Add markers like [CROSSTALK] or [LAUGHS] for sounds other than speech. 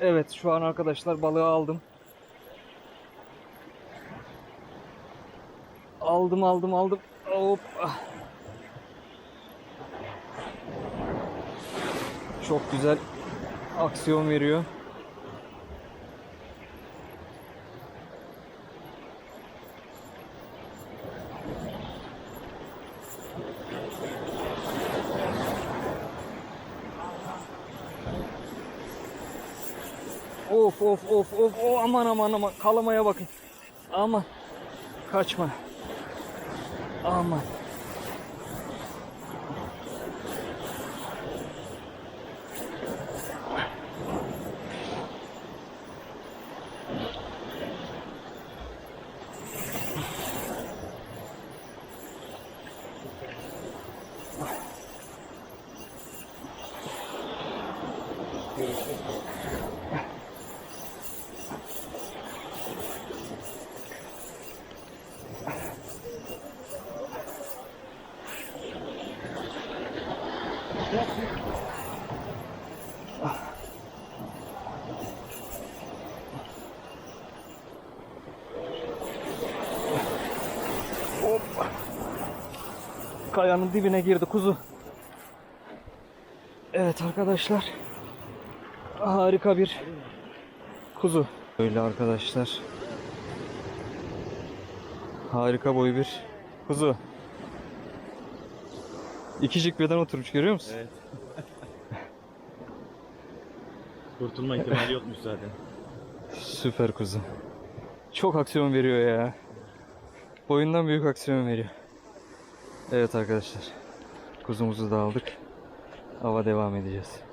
Evet şu an arkadaşlar balığı aldım. Aldım aldım aldım. Hop. Çok güzel aksiyon veriyor. Of of of of oh, aman aman aman kalamaya bakın. Aman kaçma. Aman. Hop. Kayanın dibine girdi kuzu. Evet arkadaşlar. Harika bir kuzu. Böyle arkadaşlar. Harika boy bir kuzu. İki cikbeden oturmuş görüyor musun? Evet. [LAUGHS] Kurtulma ihtimali yokmuş zaten. Süper kuzu. Çok aksiyon veriyor ya. Boyundan büyük aksiyon veriyor. Evet arkadaşlar. Kuzumuzu da aldık. Ava devam edeceğiz.